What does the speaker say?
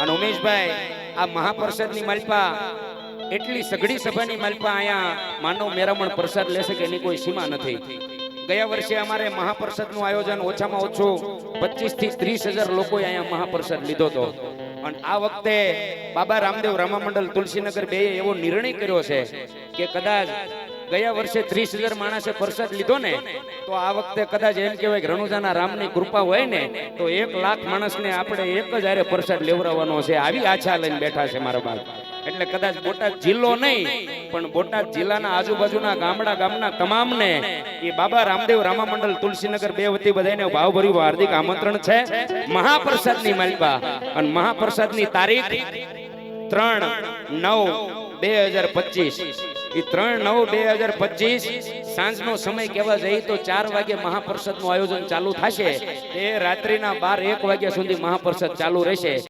અને ઉમેશભાઈ, આ મહાપ્રસાદની માલપા, એટલી સઘળી સભાની માલપા અહીંયા માનવ મેરામણ પ્રસાદ લેશે કે એની કોઈ સીમા નથી. ગયા વર્ષે અમારે મહાપ્રસાદનું આયોજન ઓછામાં ઓછું પચીસથી ત્રીસ હજાર લોકોએ અહીંયા મહાપરિષદ લીધો હતો. અને આ વખતે બાબા રામદેવ રામા મંડળ તુલસીનગર બે એવો નિર્ણય કર્યો છે કે કદાચ ગયા વર્ષે ત્રીસ હજાર માણસે પ્રસાદ લીધો ને, તો આ વખતે કદાચ એમ કહેવાય કે રણુજાના રામની કૃપા હોય ને, તો એક લાખ માણસને આપણે એક જ હારે પ્રસાદ લેવડાવવાનો છે. આવી આછા લઈને બેઠા છે મારા બાપ. એટલે કદાચ બોટાદ જિલ્લો નહીં, પણ બોટાદ જિલ્લાના આજુબાજુના ગામડા ગામના તમામને એ બાબા રામદેવ રામા મંડળ તુલસીનગર બે વતી બધાને ભાવભર્યું હાર્દિક આમંત્રણ છે. મહાપ્રસાદની માલિકા અને મહાપ્રસાદની તારીખ ત્રણ નવ બે હજાર પચીસ. એ ત્રણ નવ બે હજાર પચીસ સાંજનો સમય કહેવા જઈએ તો ચાર વાગે મહાપ્રસાદનું આયોજન ચાલુ થશે. એ રાત્રિના બાર એક વાગ્યા સુધી મહાપરિષદ ચાલુ રહેશે.